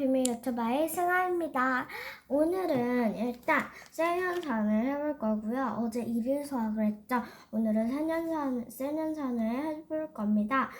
비밀 유튜버의 승아입니다. 오늘은 일단 세년산을 해볼 거고요. 어제 일일 수학을 했죠. 오늘은 세년산, 세년산을 해볼 겁니다.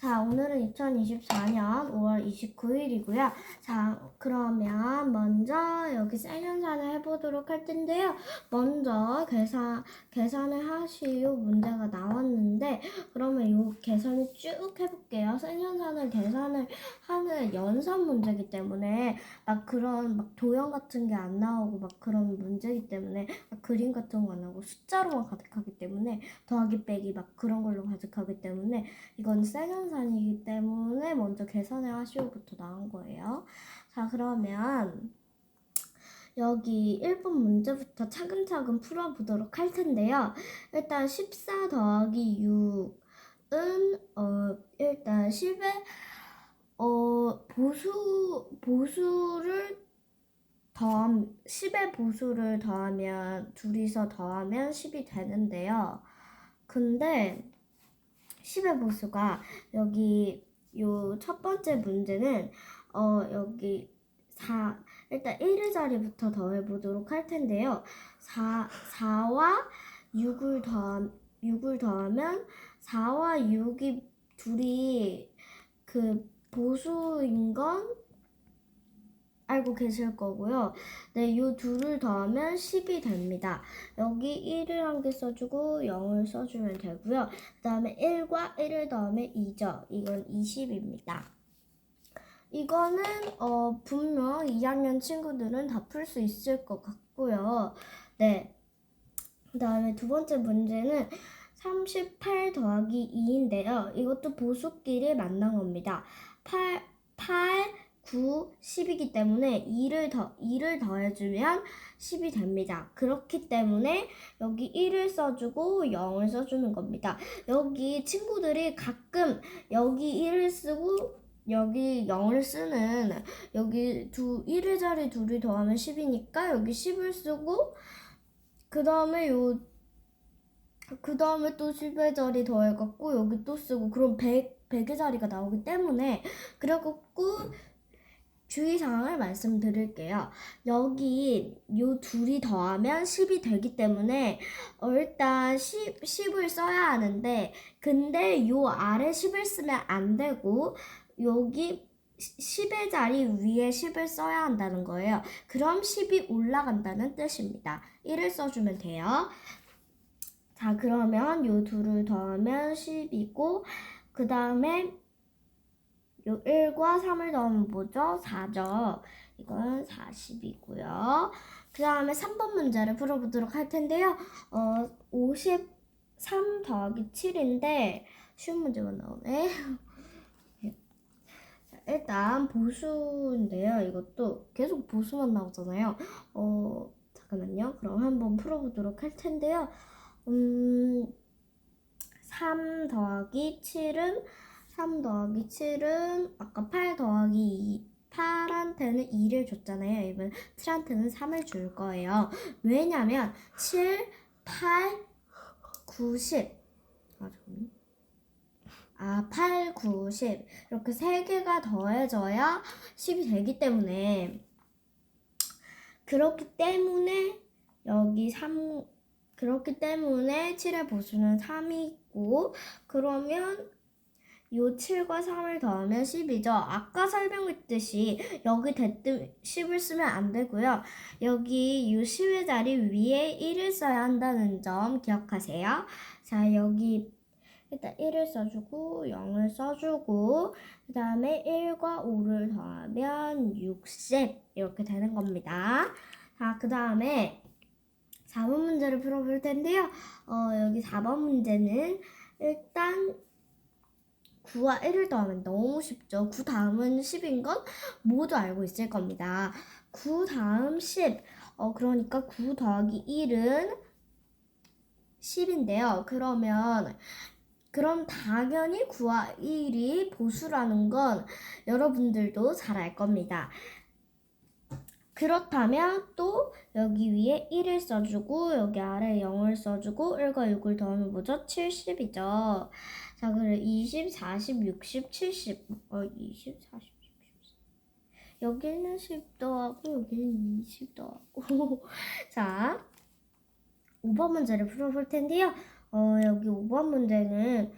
자, 오늘은 2024년 5월 29일이고요. 자, 그러면 먼저 여기 세년산을 해보도록 할 텐데요. 먼저 계산, 계산을 하시오 문제가 나왔는데, 그러면 이 계산을 쭉 해볼게요. 세년산을 계산을 하는 연산 문제이기 때문에 막 그런 막 도형 같은 게 안 나오고 막 그런 문제이기 때문에 막 그림 같은 거 안 나오고 숫자로만 가득하기 때문에 더하기 빼기 막 그런 걸로 가득하기 때문에 이건 세년 산이기 때문에 먼저 계산을 하시오부터 나온 거예요. 자 그러면 여기 1번 문제부터 차근차근 풀어보도록 할 텐데요. 일단 14 더하기 6은 어 일단 10에 어 보수 보수를 더함 10의 보수를 더하면 둘이서 더하면 10이 되는데요. 근데 10의 보수가 여기 요 첫 번째 문제는 어 여기 4 일단 1의 자리부터 더해 보도록 할 텐데요. 4 4와 6을 더함 6을 더하면 4와 6이 둘이 그 보수인 건 알고 계실 거고요. 네, 요 둘을 더하면 10이 됩니다. 여기 1을 한 개 써주고 0을 써주면 되고요. 그 다음에 1과 1을 더하면 2죠. 이건 20입니다. 이거는 어, 분명 2학년 친구들은 다 풀 수 있을 것 같고요. 네. 그 다음에 두 번째 문제는 38 더하기 2인데요. 이것도 보수끼리 만난 겁니다. 8, 8, 9, 10이기 때문에 2를 더, 2를 더해주면 10이 됩니다. 그렇기 때문에 여기 1을 써주고 0을 써주는 겁니다. 여기 친구들이 가끔 여기 1을 쓰고 여기 0을 쓰는 여기 두 1의 자리 둘이 더하면 10이니까 여기 10을 쓰고 그 다음에 요 그 다음에 또 10의 자리 더해갖고 여기 또 쓰고 그럼 100, 100의 자리가 나오기 때문에 그래갖고 주의사항을 말씀드릴게요. 여기 요 둘이 더하면 10이 되기 때문에 어, 일단 10, 10을 써야 하는데 근데 요 아래 10을 쓰면 안 되고 여기 10의 자리 위에 10을 써야 한다는 거예요. 그럼 10이 올라간다는 뜻입니다. 1을 써주면 돼요. 자, 그러면 요 둘을 더하면 10이고, 그 다음에 요 1과 3을 더하면 뭐죠? 4죠. 이건 40이고요. 그 다음에 3번 문제를 풀어보도록 할 텐데요. 어, 53 더하기 7인데, 쉬운 문제만 나오네. 자, 일단 보수인데요. 이것도 계속 보수만 나오잖아요. 어, 잠깐만요. 그럼 한번 풀어보도록 할 텐데요. 음, 3 더하기 7은 3 더하기 7은 아까 8 더하기 2 8한테는 2를 줬잖아요. 이번 7한테는 3을 줄 거예요. 왜냐면 7, 8, 9, 10. 아. 아, 8, 9, 10. 이렇게 세 개가 더해져야 10이 되기 때문에 그렇기 때문에 여기 3 그렇기 때문에 7의 보수는 3이고 그러면 요 7과 3을 더하면 10이죠. 아까 설명했듯이 여기 대뜸 10을 쓰면 안 되고요. 여기 요 10의 자리 위에 1을 써야 한다는 점 기억하세요. 자, 여기 일단 1을 써주고 0을 써주고 그 다음에 1과 5를 더하면 60 이렇게 되는 겁니다. 자, 그 다음에 4번 문제를 풀어볼 텐데요. 어, 여기 4번 문제는 일단 9와 1을 더하면 너무 쉽죠. 9 다음은 10인 건 모두 알고 있을 겁니다. 9 다음 10. 어, 그러니까 9 더하기 1은 10인데요. 그러면 그럼 당연히 9와 1이 보수라는 건 여러분들도 잘 알 겁니다. 그렇다면 또 여기 위에 1을 써주고 여기 아래 0을 써주고 1과 6을 더하면 뭐죠? 70이죠. 자, 그래 20, 40, 60, 70. 어, 20, 40, 60. 여기는 10도 하고 여기는 20도 하고 자 5번 문제를 풀어볼 텐데요. 어, 여기 5번 문제는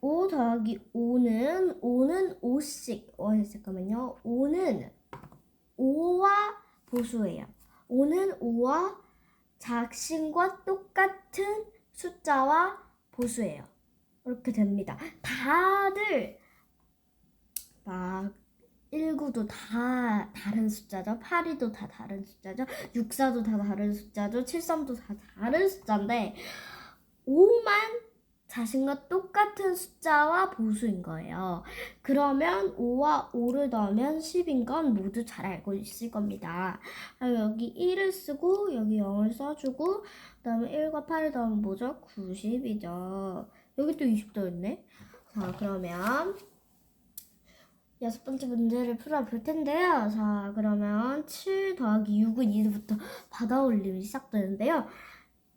5 더하기 5는 5는 5씩 어 잠깐만요. 5는 5와 보수예요. 5는 5와 작심과 똑같은 숫자와 보수예요. 이렇게 됩니다. 다들 막 19도 다 다른 숫자죠. 82도 다 다른 숫자죠. 64도 다 다른 숫자죠. 73도 다 다른 숫자인데 5만 자신과 똑같은 숫자와 보수인 거예요. 그러면 5와 5를 넣으면 10인 건 모두 잘 알고 있을 겁니다. 아, 여기 1을 쓰고 여기 0을 써주고 그다음에 1과 8을 더하면 뭐죠? 90이죠. 여기 또 20도 있네. 자 그러면 여섯 번째 문제를 풀어볼 텐데요. 자 그러면 7 더하기 6은 이제부터 받아 올림이 시작되는데요.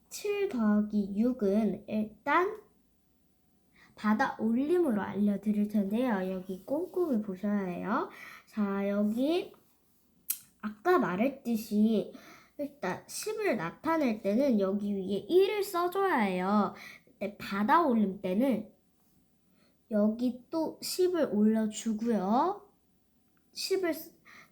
7 더하기 6은 일단 받아 올림으로 알려드릴 텐데요. 여기 꼼꼼히 보셔야 해요. 자, 여기 아까 말했듯이 일단 10을 나타낼 때는 여기 위에 1을 써줘야 해요. 근데 받아 올림 때는 여기 또 10을 올려주고요. 10을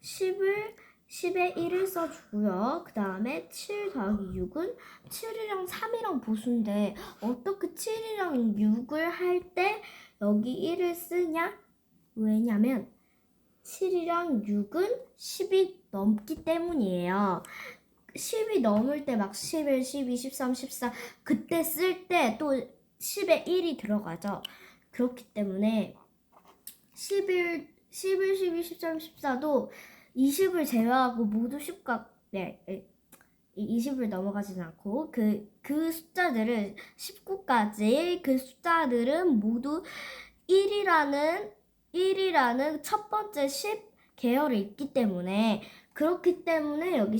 10을 10에 1을 써주고요. 그 다음에 7 더하기 6은 7이랑 3이랑 보수인데 어떻게 7이랑 6을 할 때 여기 1을 쓰냐? 왜냐면 7이랑 6은 10이 넘기 때문이에요. 10이 넘을 때 막 11, 12, 13, 14 그때 쓸 때 또 10에 1이 들어가죠. 그렇기 때문에 11, 11, 12, 13, 14도 20을 제외하고 모두 10과 네, 20을 넘어가지는 않고 그, 그 숫자들은 19까지 그 숫자들은 모두 1이라는 1이라는 첫 번째 10 계열이 있기 때문에 그렇기 때문에 여기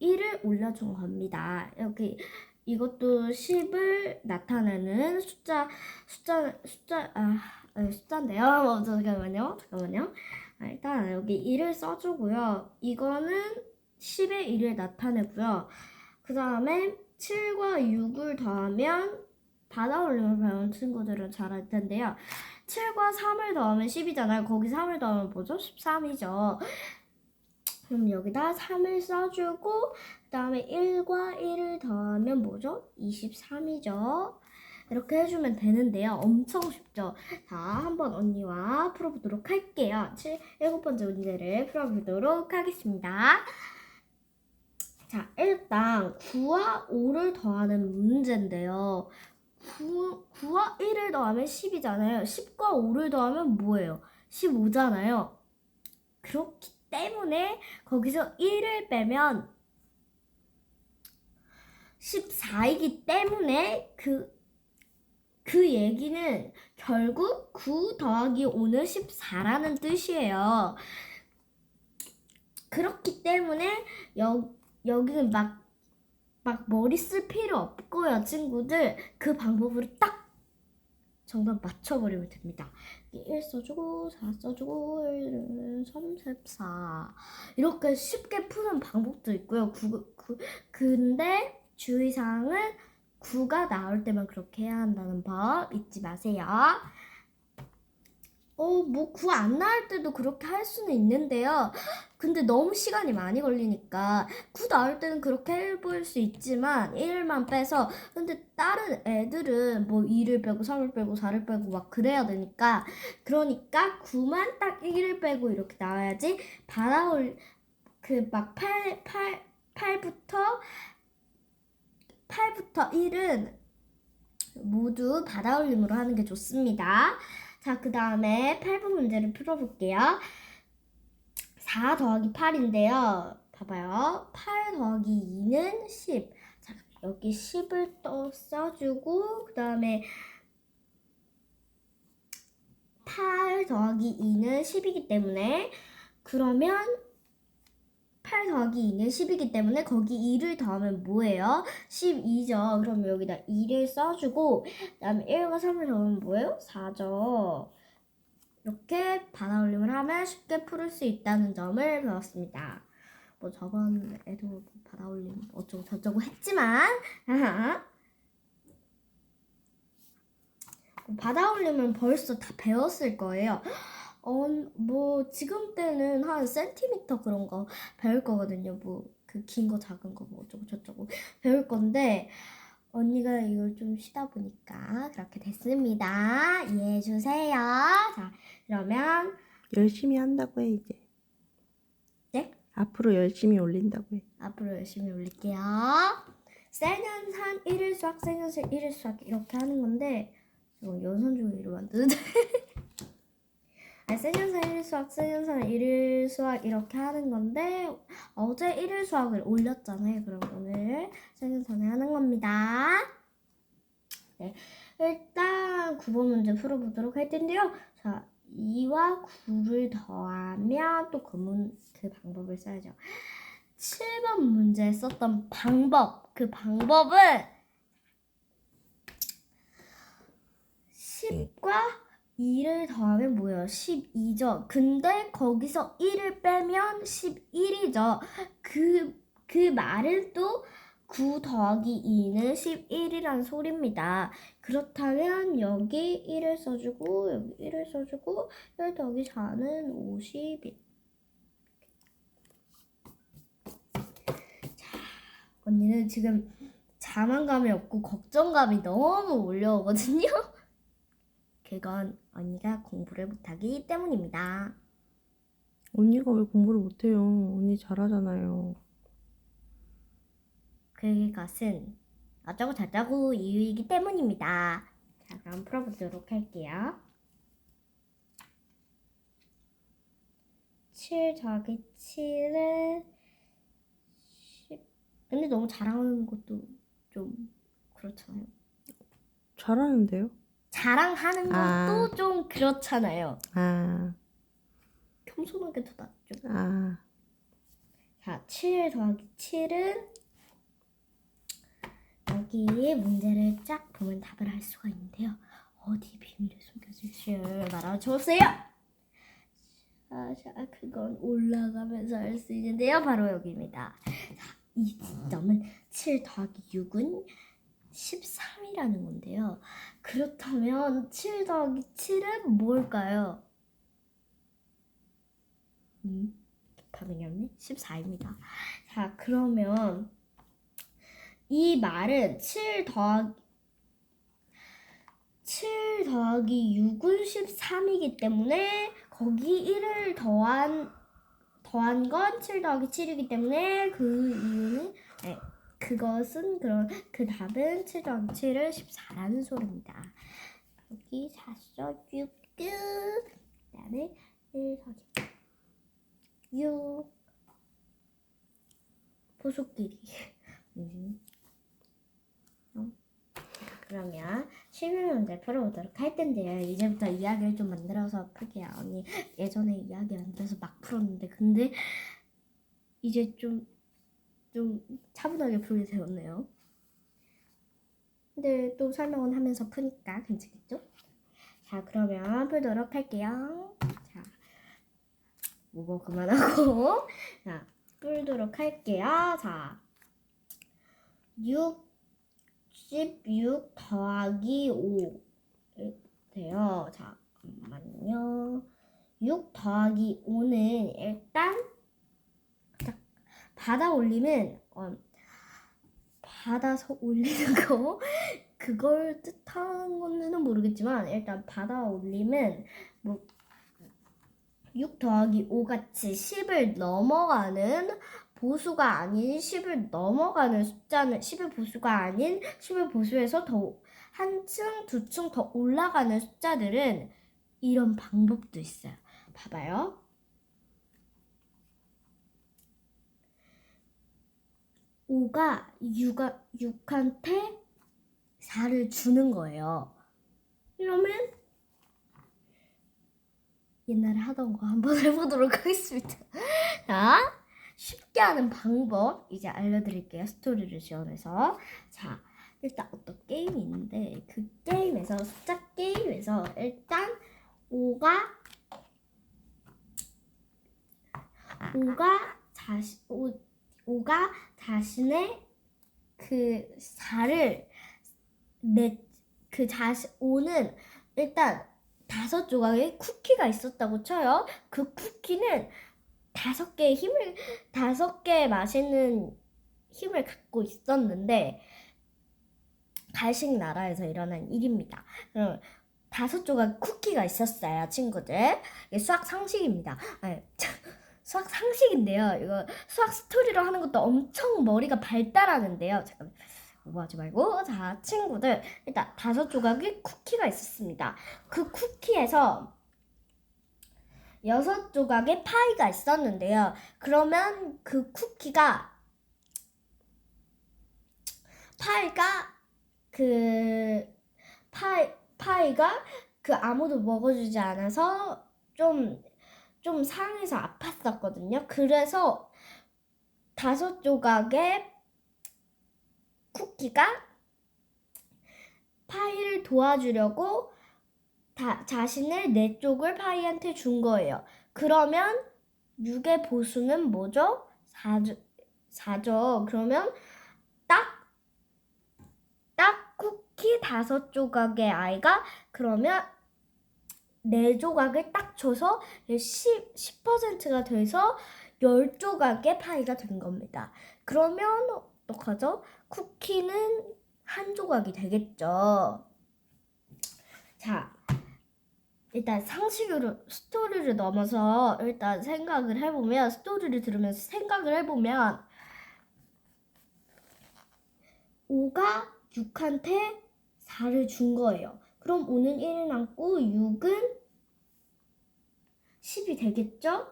11을 올려준 겁니다. 여기 이것도 10을 나타내는 숫자 숫자 숫자 아 아, 숫자인데요. 어, 잠깐만요. 잠깐만요. 아, 일단 여기 1을 써주고요. 이거는 10의 1을 나타내고요. 그 다음에 7과 6을 더하면 받아 올림을 배운 친구들은 잘 알 텐데요. 7과 3을 더하면 10이잖아요. 거기 3을 더하면 뭐죠? 13이죠. 그럼 여기다 3을 써주고 그 다음에 1과 1을 더하면 뭐죠? 23이죠. 이렇게 해주면 되는데요. 엄청 쉽죠? 자, 한번 언니와 풀어보도록 할게요. 7, 일곱 번째 문제를 풀어보도록 하겠습니다. 자, 일단 9와 5를 더하는 문제인데요. 9, 9와 1을 더하면 10이잖아요. 10과 5를 더하면 뭐예요? 15잖아요. 그렇기 때문에 거기서 1을 빼면 14이기 때문에 그, 그 얘기는 결국 9 더하기 5는 14라는 뜻이에요. 그렇기 때문에 여, 여기는 막, 막 머리 쓸 필요 없고요, 친구들. 그 방법으로 딱 정답 맞춰버리면 됩니다. 1 써주고 4 써주고 1은 34 이렇게 쉽게 푸는 방법도 있고요. 9, 9, 근데 주의사항은 9가 나올 때만 그렇게 해야 한다는 법 잊지 마세요. 어, 뭐, 9안 나올 때도 그렇게 할 수는 있는데요. 근데 너무 시간이 많이 걸리니까, 9 나올 때는 그렇게 해볼 수 있지만, 1만 빼서, 근데 다른 애들은 뭐 2를 빼고, 3을 빼고, 4를 빼고, 막 그래야 되니까, 그러니까 9만 딱 1을 빼고 이렇게 나와야지, 받아올, 그막 8, 8, 8부터, 8부터 1은 모두 받아올림으로 하는 게 좋습니다. 자, 그 다음에 8번 문제를 풀어볼게요. 4 더하기 8인데요. 봐봐요. 8 더하기 2는 10. 자, 여기 10을 또 써주고, 그 다음에 8 더하기 2는 10이기 때문에, 그러면 8 더하기 2는 10이기 때문에 거기 2를 더하면 뭐예요? 12죠. 그럼 여기다 2를 써주고 그 다음에 1과 3을 더하면 뭐예요? 4죠. 이렇게 받아올림을 하면 쉽게 풀을 수 있다는 점을 배웠습니다. 뭐 저번에도 뭐 받아올림 어쩌고 저쩌고 했지만 뭐 받아올림은 벌써 다 배웠을 거예요. 어, 뭐 지금 때는 한 센티미터 그런 거 배울 거거든요. 뭐 그 긴 거 작은 거 뭐 어쩌고 저쩌고 배울 건데 언니가 이걸 좀 쉬다 보니까 그렇게 됐습니다. 이해해 주세요. 자, 그러면 열심히 한다고 해 이제. 네? 앞으로 열심히 올린다고 해. 앞으로 열심히 올릴게요. 셀년산 1일 수학, 셀년산 1일 수학 이렇게 하는 건데 이거 연산종이로 만드는데 셀년산 1일 수학, 셀년산 1일 수학 이렇게 하는 건데 어제 1일 수학을 올렸잖아요. 그럼 오늘 셀년산에 하는 겁니다. 네, 일단 9번 문제 풀어보도록 할 텐데요. 자, 2와 9를 더하면 또 그 문, 그 방법을 써야죠. 7번 문제에 썼던 방법, 그 방법은 10과 2를 더하면 뭐예요? 12죠. 근데 거기서 1을 빼면 11이죠. 그, 그 말은 또 9 더하기 2는 11이란 소리입니다. 그렇다면 여기 1을 써주고 여기 1을 써주고 1 더하기 4는 51. 언니는 지금 자만감이 없고 걱정감이 너무 몰려오거든요. 그건 언니가 공부를 못하기 때문입니다. 언니가 왜 공부를 못해요? 언니 잘하잖아요. 그것은 어쩌고 저쩌고 이유이기 때문입니다. 자, 그럼 풀어보도록 할게요. 7 더하기 7은 10. 근데 너무 잘하는 것도 좀 그렇잖아요. 잘하는데요? 자랑하는 것도 아. 좀 그렇잖아요. 아, 겸손하게 더 낫죠. 아, 자, 7 더하기 7은 여기 문제를 쫙 보면 답을 할 수가 있는데요. 어디 비밀을 숨겨주실 말아주세요. 자, 자, 그건 올라가면서 할수 있는데요. 바로 여기입니다. 자, 이 점은 7 더하기 6은 13이라는 건데요. 그렇다면 7 더하기 7은 뭘까요? 음, 답이 없네. 14입니다. 자, 그러면 이 말은 7 더하기 7 더하기 6은 13이기 때문에 거기 1을 더한 더한 건 7 더하기 7이기 때문에 그 이유는 네, 그것은 그런 그 답은 7 더하기 7을 14라는 소리입니다. 여기 4 써주고 그다음에 1 더하기 6 보수끼리 음. 어? 그러면 실물 문제 풀어보도록 할 텐데요. 이제부터 이야기를 좀 만들어서 풀게요. 언니 예전에 이야기 만들어서 막 풀었는데 근데 이제 좀 좀 차분하게 풀게 되었네요. 근데 또 설명은 하면서 푸니까 괜찮겠죠? 자 그러면 풀도록 할게요. 자 무거 그만하고 자 풀도록 할게요. 자 6, 16 더하기 5 돼요. 잠깐만요. 6 더하기 5는 일단 딱 받아 올리면 어, 받아서 올리는 거 그걸 뜻하는 건지는 모르겠지만 일단 받아 올리면 뭐6 더하기 5 같이 10을 넘어가는 보수가 아닌 10을 넘어가는 숫자는 10의 보수가 아닌 10의 보수에서 더 한 층, 두 층 더 올라가는 숫자들은 이런 방법도 있어요. 봐봐요. 5가 6가, 6한테 4를 주는 거예요. 이러면 옛날에 하던 거 한번 해보도록 하겠습니다. 자, 쉽게 하는 방법 이제 알려드릴게요. 스토리를 지원해서. 자, 일단 어떤 게임이 있는데 그 게임에서 숫자 게임에서 일단 5가 5가 40, 5, 5가 자신의 그 살을 내 그 자신 오는 일단 다섯 조각의 쿠키가 있었다고 쳐요. 그 쿠키는 다섯 개의 힘을 다섯 개의 맛있는 힘을 갖고 있었는데 갈식 나라에서 일어난 일입니다. 다섯 조각 쿠키가 있었어요, 친구들. 이게 수학 상식입니다. 아니, 참, 수학 상식인데요. 이거 수학 스토리로 하는 것도 엄청 머리가 발달하는데요. 잠깐 오버하지 말고 자 친구들 일단 다섯 조각의 쿠키가 있었습니다. 그 쿠키에서 여섯 조각의 파이가 있었는데요. 그러면 그 쿠키가 파이가 그 파이 파이가 그 아무도 먹어주지 않아서 좀 좀 상해서 아팠었거든요. 그래서 다섯 조각의 쿠키가 파이를 도와주려고 다, 자신의 네 쪽을 파이한테 준 거예요. 그러면 6의 보수는 뭐죠? 4죠. 4죠. 그러면 딱, 딱 쿠키 다섯 조각의 아이가 그러면 네 조각을 딱 줘서 10, 10%가 돼서 10조각의 파이가 된 겁니다. 그러면 어떡하죠? 쿠키는 한 조각이 되겠죠. 자, 일단 상식으로 스토리를 넘어서 일단 생각을 해보면 스토리를 들으면서 생각을 해보면 5가 6한테 4를 준 거예요. 그럼 5는 1을 남고 6은 10이 되겠죠?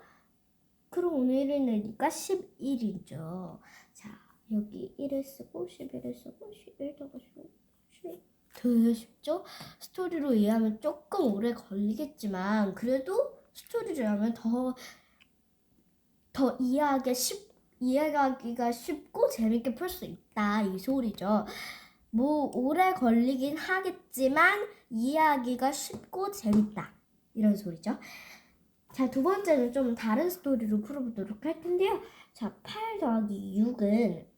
그럼 5는 1을 내니까 11이죠. 자, 여기 1을 쓰고 11을 쓰고 11 더하시고 11 되게 쉽죠? 스토리로 이해하면 조금 오래 걸리겠지만 그래도 스토리를 하면 더 더 이해하기 쉽 이해하기가 쉽고 재밌게 풀 수 있다 이 소리죠. 뭐 오래 걸리긴 하겠지만 이해하기가 쉽고 재밌다 이런 소리죠. 자, 두 번째는 좀 다른 스토리로 풀어보도록 할 텐데요. 자, 8 더하기 6은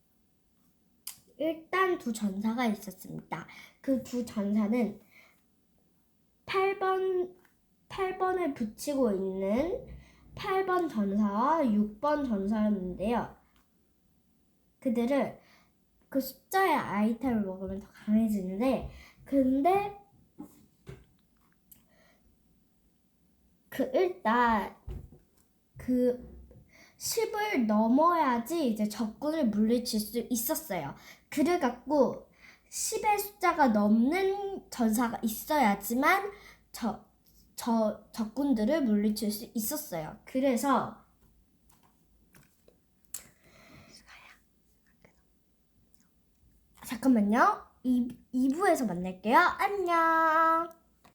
일단 두 전사가 있었습니다. 그 두 전사는 8번, 8번을 붙이고 있는 8번 전사와 6번 전사였는데요. 그들을 그 숫자의 아이템을 먹으면 더 강해지는데, 근데 그 일단 그 10을 넘어야지 이제 적군을 물리칠 수 있었어요. 그래갖고 10의 숫자가 넘는 전사가 있어야지만 저, 저 적군들을 물리칠 수 있었어요. 그래서 잠깐만요. 2, 2부에서 만날게요. 안녕.